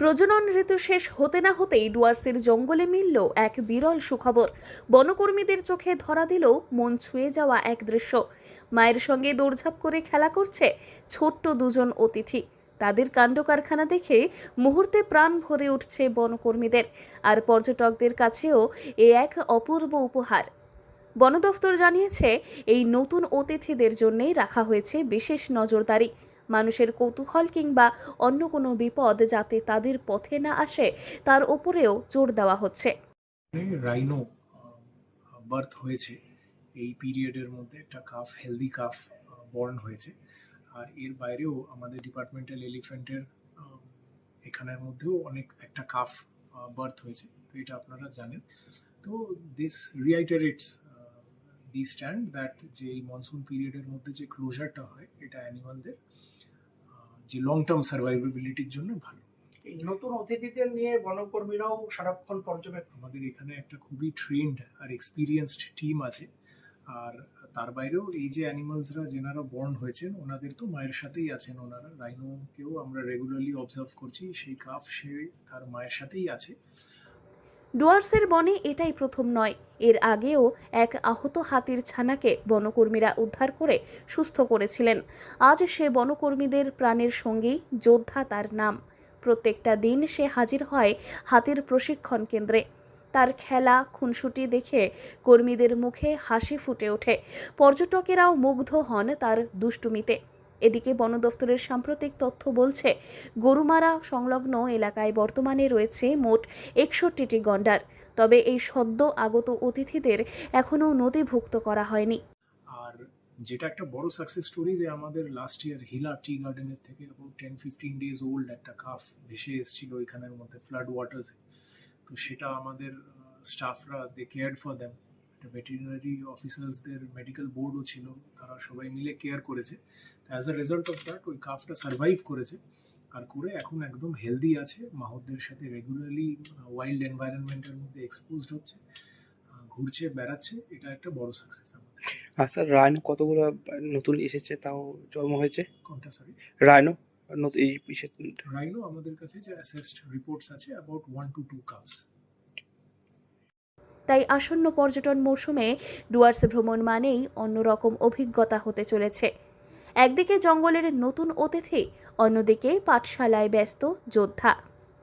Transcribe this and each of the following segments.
প্রজনন ঋতু শেষ হতে না হতেই ডুয়ার্সের জঙ্গলে মিলল এক বিরল সুখবর। বনকর্মীদের চোখে ধরা দিল মন ছুঁয়ে যাওয়া এক দৃশ্য। মায়ের সঙ্গে দৌড়ঝাঁপ করে খেলা করছে ছোট্ট দুজন অতিথি। তাদের কাণ্ড কারখানা দেখে মুহূর্তে প্রাণ ভরে উঠছে বনকর্মীদের, আর পর্যটকদের কাছেও এ এক অপূর্ব উপহার। বন দফতর জানিয়েছে, এই নতুন অতিথিদের জন্যেই রাখা হয়েছে বিশেষ নজরদারি। মানুষের কৌতূহল কিংবা অন্য কোনো বিপদ যাতে তাদের পথে না আসে, তার উপরেও জোর দেওয়া হচ্ছে। রাইনো বার্থ হয়েছে। এই পিরিয়ডের মধ্যে একটা কাফ হেলদি কাফ বর্ন হয়েছে। আর এর বাইরেও আমাদের ডিপার্টমেন্টাল এলিফ্যান্টের এখানের মধ্যেও অনেক একটা কাফ বার্থ হয়েছে। তো এটা আপনারা জানেন। তো this reiterates the stand that যে এই মনসুন পিরিয়ডের মধ্যে যে ক্লোজারটা হয় এটা অ্যানিমালদের যে লং টার্ম সার্ভাইভেবিলিটির জন্য ভালো। এই নতুন অতিথিদের নিয়ে বনকর্মীরাও সারাক্ষণ পর্যবেক্ষণ। আমাদের এখানে একটা খুবই ট্রেন্ড আর এক্সপিরিয়েন্সড টিম আছে। আর তার বাইরেও এই যে অ্যানিমালসরা যেনারা বর্ন হয়েছেন ওনাদের তো মায়ের সাথেই আছেন ওনারা। রাইনোকেও আমরা রেগুলারলি অবজার্ভ করছি। সেই কাফ সে তার মায়ের সাথেই আছে। ডুয়ার্সের বনে এটাই প্রথম নয়। এর আগেও এক আহত হাতির ছানাকে বনকর্মীরা উদ্ধার করে সুস্থ করেছিলেন। আজ সে বনকর্মীদের প্রাণের সঙ্গী, যোদ্ধা তার নাম। প্রত্যেকটা দিন সে হাজির হয় হাতির প্রশিক্ষণ কেন্দ্রে। তার খেলা, খুনসুটি দেখে কর্মীদের মুখে হাসি ফুটে ওঠে। পর্যটকেরাও মুগ্ধ হন তার দুষ্টুমিতে। এদিকে বন দফতরের সাম্প্রতিক তথ্য বলছে, গরুমারা সংলগ্ন এলাকায় বর্তমানে রয়েছে মোট একষট্টিটি গন্ডার। তবে এই সদ্য আগত অতিথিদের এখনও নথিভুক্ত করা হয়নি। আর যেটা একটা বড় সাকসেস স্টোরি যে আমাদের লাস্ট ইয়ার হিলা টি গার্ডেনের থেকে about ten fifteen days old একটা কাফ ভেসে এসেছিল ওইখানের মধ্যে ফ্লাড ওয়াটার্সে তো সেটা আমাদের স্টাফরা they care for them veterinary অফিসার্সদের medical বোর্ডও ছিল তারা সবাই মিলে কেয়ার করেছে। As a result of that ওই কাফটা সার্ভাইভ করেছে। আর করে এখন একদম হেলদি আছে। মাহতদের সাথে রেগুলারলি ওয়াইল্ড এনভায়রনমেন্টের মধ্যে এক্সপোজড হচ্ছে ঘুরছে বেড়াচ্ছে। এটা একটা বড় সাকসেস আমাদের। আর স্যার রায়নো কতগুলো নতুন এসেছে তাও জন্ম হয়েছে? কোনটা সরি রায়নো এই রাইনো আমাদের কাছে যে অ্যাসেসড রিপোর্টস আছে about one two two cups তাই আসন্ন পর্যটন মৌসুমে ডুয়ার্স ভ্রমণ মানেই অন্যরকম অভিজ্ঞতা হতে চলেছে। একদিকে জঙ্গলের নতুন অতিথি, অন্যদিকে পাঠশালায় ব্যস্ত যোদ্ধা।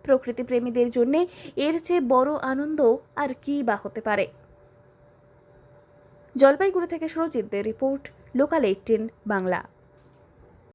প্রকৃতিপ্রেমীদের জন্য এর চেয়ে বড় আনন্দ আর কী বা হতে পারে? জলপাইগুড়ি থেকে সুরজিৎদের রিপোর্ট, লোকাল এইটিন, বাংলা।